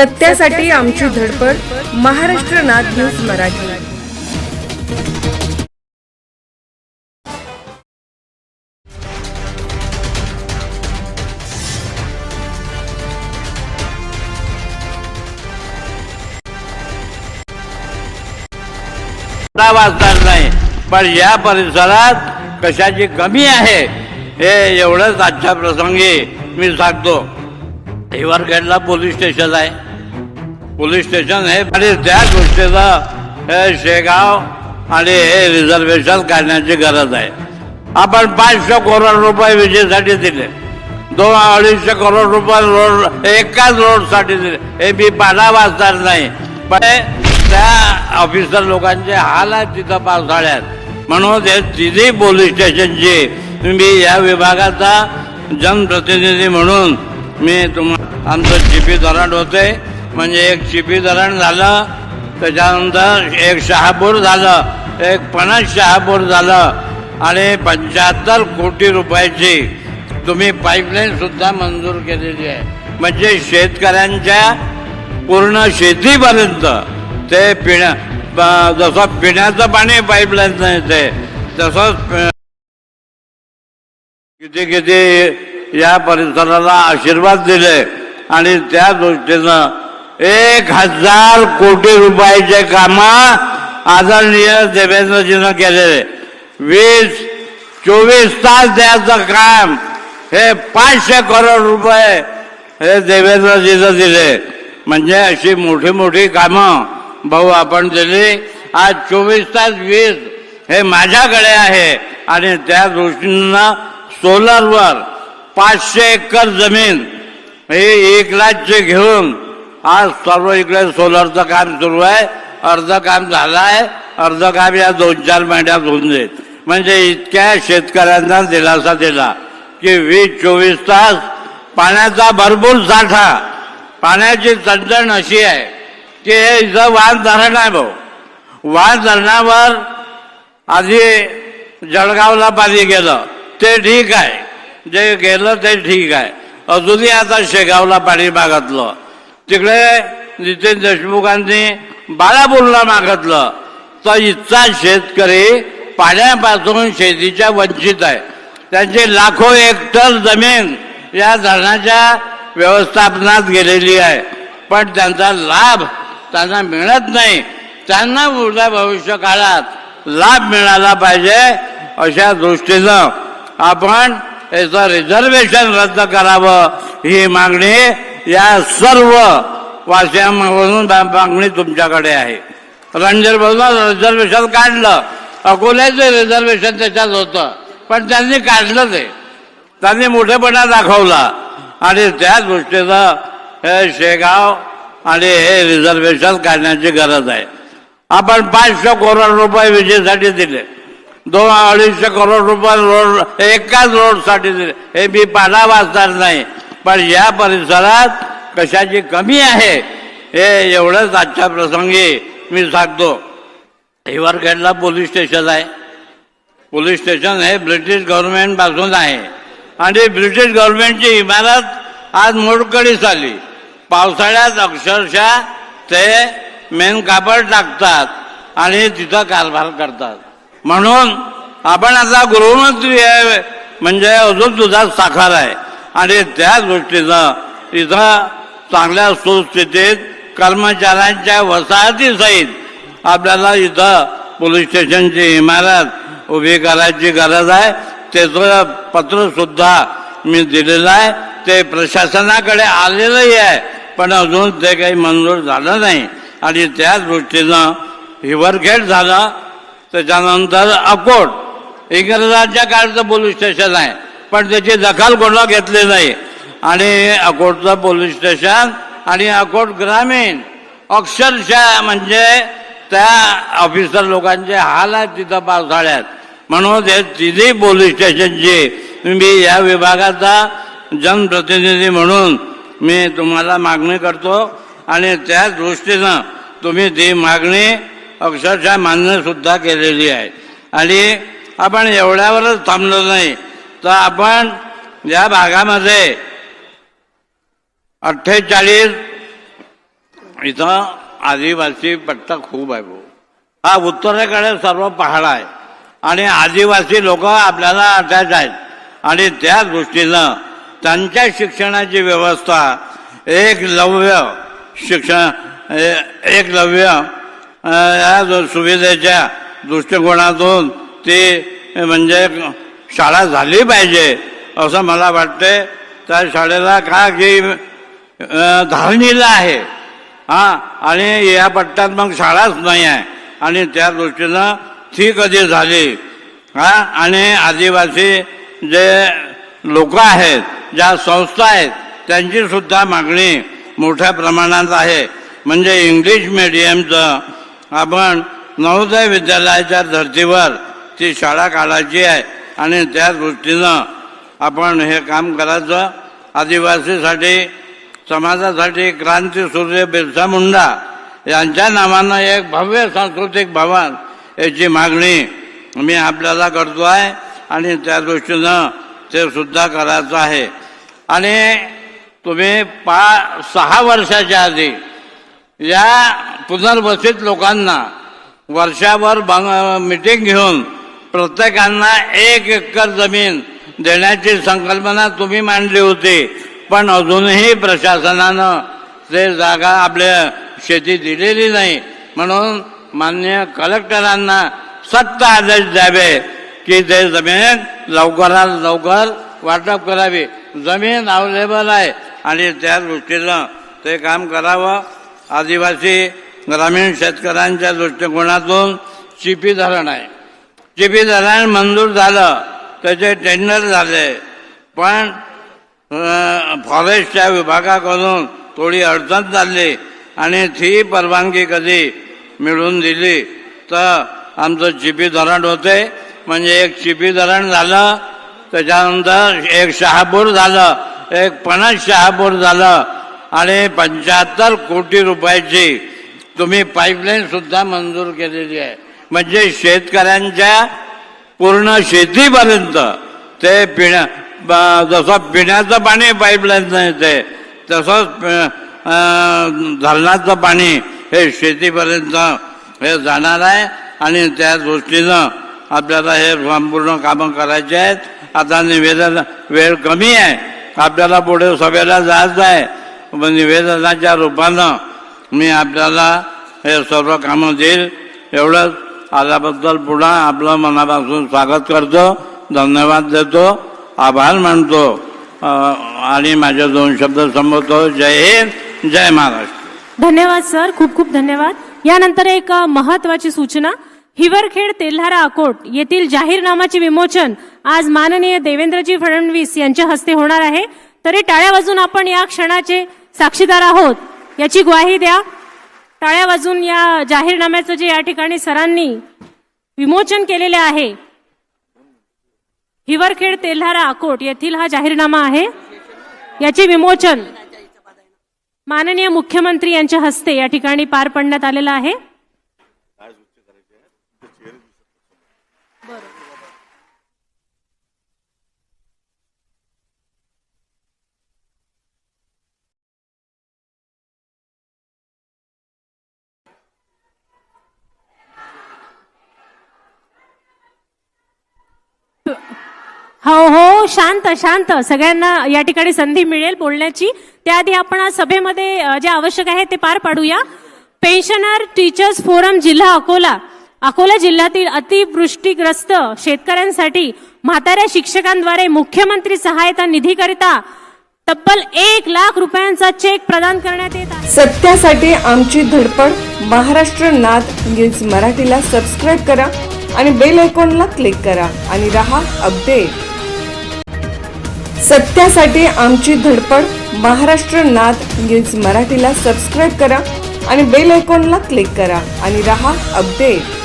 सत्यासाठी आमची धडपड महाराष्ट्र नाथ न्यूज मराठी. वाचणार नाही पण या परिसरात कशाची कमी आहे हे एवढंच आजच्या प्रसंगी मी सांगतो. हिवरखेडला पोलीस स्टेशन आहे. पोलीस स्टेशन हे आणि त्या गोष्टीचं हे शेगाव आणि हे रिझर्वेशन काढण्याची गरज आहे. आपण पाचशे करोड रुपये विजेसाठी दिले. दोन अडीचशे करोड रुपये रोड एकाच रोडसाठी दिले. हे मी पाडा वाचणार नाही. पण त्या ऑफिसर लोकांचे हाल आहेत तिथं पावसाळ्यात. म्हणून हे तिन्ही पोलीस स्टेशनची मी या विभागाचा जनप्रतिनिधी म्हणून मी तुम्हाला आमचं जी पी धरण होते. म्हणजे एक चिपी धरण झालं त्याच्यानंतर एक शहापूर झालं एक पन्नास शहापूर झालं आणि पंच्याहत्तर कोटी रुपयाची तुम्ही पाईपलाईन सुद्धा मंजूर केलेली आहे. म्हणजे शेतकऱ्यांच्या पूर्ण शेतीपर्यंत ते पिण्या जसं पिण्याचं पाणी पाईपलाईन येते तसंच किती किती या परिसराला आशीर्वाद दिले आणि त्या दृष्टीनं एक हजार कोटी रुपयाचे काम आदरणीय देवेंद्रजीनं केलेले. वीस चोवीस तास द्यायचं काम हे पाचशे करोड रुपये हे देवेंद्रजीनं दिले. म्हणजे अशी मोठी मोठी कामं भाऊ आपण दिली. आज चोवीस तास वीस हे माझ्याकडे आहे आणि त्या दृष्टीनं सोलरवर पाचशे एकर जमीन हे एक लाखचे घेऊन आज सर्व इकडे सोलरचं काम सुरू आहे. अर्ध काम झालं आहे. अर्ध काम या दोन चार महिन्यात होऊन जाईल. म्हणजे इतक्या शेतकऱ्यांना दिलासा दिला की वीस चोवीस तास पाण्याचा भरपूर साठा पाण्याची चणचण अशी आहे की हे इथं वाहन धरण आहे भाऊ. वाहन धरणावर आधी जळगावला पाणी गेलं ते ठीक आहे. जे गेलं ते ठीक आहे. अजूनही आता शेगावला पाणी मागतलं. तिकडे नितीन देशमुखांनी बाळापूरला मागितलं. तर इतका शेतकरी पाण्यापासून शेतीच्या वंचित आहे. त्यांची लाखो हेक्टर जमीन या धरणाच्या व्यवस्थापनात गेलेली आहे. पण त्यांचा लाभ त्यांना मिळत नाही. त्यांना पुढच्या भविष्य काळात लाभ मिळाला पाहिजे अशा दृष्टीनं आपण याचं रिझर्वेशन रद्द करावं ही मागणी या सर्व वासियांमधून मागणी तुमच्याकडे आहे. रणजीर बोलला रिझर्वेशन काढलं. अकोल्याचं रिझर्वेशन त्याच्यात होतं. पण त्यांनी काढलं ते. त्यांनी मोठेपणा दाखवला. आणि त्या दृष्टीनं हे शेगाव आणि हे रिझर्वेशन काढण्याची गरज आहे. आपण पाचशे करोड रुपये विजेसाठी दिले. दोन अडीचशे करोड रुपये रोड एकाच रोडसाठी दिले. हे मी पाडा वाचणार नाही. पण या परिसरात कशाची कमी आहे हे एवढंच आजच्या प्रसंगी मी सांगतो. हिवरखेडला पोलीस स्टेशन आहे. पोलीस स्टेशन हे ब्रिटिश गव्हर्नमेंटपासून आहे. आणि ब्रिटिश गव्हर्नमेंटची इमारत आज मोडकळीस आली. पावसाळ्यात अक्षरशः ते मेन कापड टाकतात आणि तिथं कारभार करतात. म्हणून आपण आता गृहमंत्री आहे म्हणजे अजून दुधात साखर आहे. आणि त्या दृष्टीनं इथं चांगल्या सुस्थितीत कर्मचाऱ्यांच्या वसाहतीसहित आपल्याला इथं पोलीस स्टेशनची इमारत उभी करायची गरज आहे. त्याचं पत्रसुद्धा मी दिलेलं आहे. ते प्रशासनाकडे आलेलंही आहे. पण अजून ते काही मंजूर झालं नाही. आणि त्या दृष्टीनं हिवरखेड झालं. त्याच्यानंतर अकोट इंग्रजांच्या काळचं पोलीस स्टेशन आहे. पण त्याची दखल कोणा घेतली नाही. आणि अकोटचं पोलीस स्टेशन आणि अकोट ग्रामीण अक्षरशः म्हणजे त्या ऑफिसर लोकांचे हाल आहेत तिथं पावसाळ्यात. म्हणून हे तिन्ही पोलीस स्टेशनची मी या विभागाचा जनप्रतिनिधी म्हणून मी तुम्हाला मागणी करतो आणि त्या दृष्टीनं तुम्ही ती मागणी अक्षरशः मान्यसुद्धा केलेली आहे. आणि आपण एवढ्यावरच थांबलो नाही. तर आपण या भागामध्ये अठ्ठेचाळीस इथं आदिवासी पट्टा खूप आहे भाऊ. हा उत्तरेकडे सर्व पहाड आहे. आणि आदिवासी लोक आपल्याला अटॅच आहेत. आणि त्या दृष्टीनं त्यांच्या शिक्षणाची व्यवस्था एकलव्य शिक्षण एकलव्य या सुविधेच्या दृष्टिकोनातून ती म्हणजे शाळा झाली पाहिजे असं मला वाटते त्या शाळेला का की धारणीला आहे हा आणि या पट्ट्यात मग शाळाच नाही आहे. आणि त्या दृष्टीनं ती कधी झाली हा आणि आदिवासी जे लोक आहेत ज्या संस्था आहेत त्यांची सुद्धा मागणी मोठ्या प्रमाणात आहे. म्हणजे इंग्लिश मिडियमचं आपण नवोदय विद्यालयाच्या धर्तीवर ती शाळा काढायची आहे. आणि त्या दृष्टीनं आपण हे काम करायचं. आदिवासीसाठी समाजासाठी क्रांती सूर्य बिरसा मुंडा यांच्या नावानं एक भव्य सांस्कृतिक भवन याची मागणी मी आपल्याला करतो आहे आणि त्या दृष्टीनं ते सुद्धा करायचं आहे. आणि तुम्ही पा सहा वर्षाच्या आधी या पुनर्वसित लोकांना वर्षावर मिटिंग घेऊन प्रत्येकांना एक एकर जमीन देण्याची संकल्पना तुम्ही मांडली होती. पण अजूनही प्रशासनानं ते जागा आपल्या शेती दिलेली नाही. म्हणून मान्य कलेक्टरांना सक्त आदेश द्यावे की ते जमीन लवकरात लवकर वाटप करावी. जमीन अवेलेबल आहे आणि त्या दृष्टीनं ते काम करावं. आदिवासी ग्रामीण शेतकऱ्यांच्या दृष्टिकोनातून चिपी धरण आहे. चिपी धरण मंजूर झालं त्याचे टेंडर झाले. पण फॉरेस्टच्या विभागाकडून थोडी अडचण झाली आणि ती परवानगी कधी मिळवून दिली. तर आमचं चिपी धरण होते. म्हणजे एक चिपी धरण झालं त्याच्यानंतर एक शहापूर झालं एक पणस शहापूर झालं आणि पंच्याहत्तर कोटी रुपयाची तुम्ही पाईपलाईन सुद्धा मंजूर केलेली आहे. म्हणजे शेतकऱ्यांच्या पूर्ण शेतीपर्यंत ते पिण्या ब- जसं पिण्याचं पाणी पाईपलाईन येते तसंच धरणाचं पाणी हे शेतीपर्यंत हे जाणार आहे आणि त्या दृष्टीनं आपल्याला हे संपूर्ण कामं करायचे आहेत. आता निवेदन वेळ कमी आहे. आपल्याला पुढे सभेला जायचं आहे. मग निवेदनाच्या रूपानं मी आपल्याला हे सर्व कामं देईल. एवढंच. आल्याबद्दल पुन्हा आपलं मनापासून स्वागत करतो धन्यवाद देतो आभार मानतो. आणि माझे दोन शब्द संबोधतो जय हिंद जय महाराष्ट्र. धन्यवाद सर. खूप खूप धन्यवाद. यानंतर एक महत्वाची सूचना. हिवरखेड तेल्हारा अकोट येथील जाहीरनामाचे विमोचन आज माननीय देवेंद्रजी फडणवीस यांच्या हस्ते होणार आहे. तरी टाळ्या वाजून आपण या क्षणाचे साक्षीदार आहोत याची ग्वाही द्या. टाळ्या वाजून या जाहीरनाम्याचं जे या ठिकाणी सरांनी विमोचन केलेले आहे हिवरखेड तेल्हारा अकोट येथील हा जाहीरनामा आहे. याचे विमोचन माननीय मुख्यमंत्री यांच्या हस्ते या ठिकाणी पार पडण्यात आलेला आहे. हो हो शांत शांत. सगळ्यांना या ठिकाणी संधी मिळेल बोलण्याची. त्याआधी आपण आज सभेमध्ये जे आवश्यक आहे ते पार पाडूया. पेन्शनर टीचर्स फोरम जिल्हा अकोला. अकोला जिल्ह्यातील अतिवृष्टीग्रस्त शेतकऱ्यांसाठी म्हाताऱ्या शिक्षकांद्वारे मुख्यमंत्री सहायता निधीकरिता तब्बल एक लाख रुपयांचा चेक प्रदान करण्यात येत आहे. सत्यासाठी आमची धडपड. महाराष्ट्र नाथ न्यूज मराठीला सबस्क्राईब करा आणि बेल आयकॉनला क्लिक करा आणि रहा अपडेट. सत्यासाठी आमची धडपड महाराष्ट्र नाद न्यूज मराठीला सबस्क्राईब करा आणि बेल आयकॉनला क्लिक करा आणि रहा अपडेट.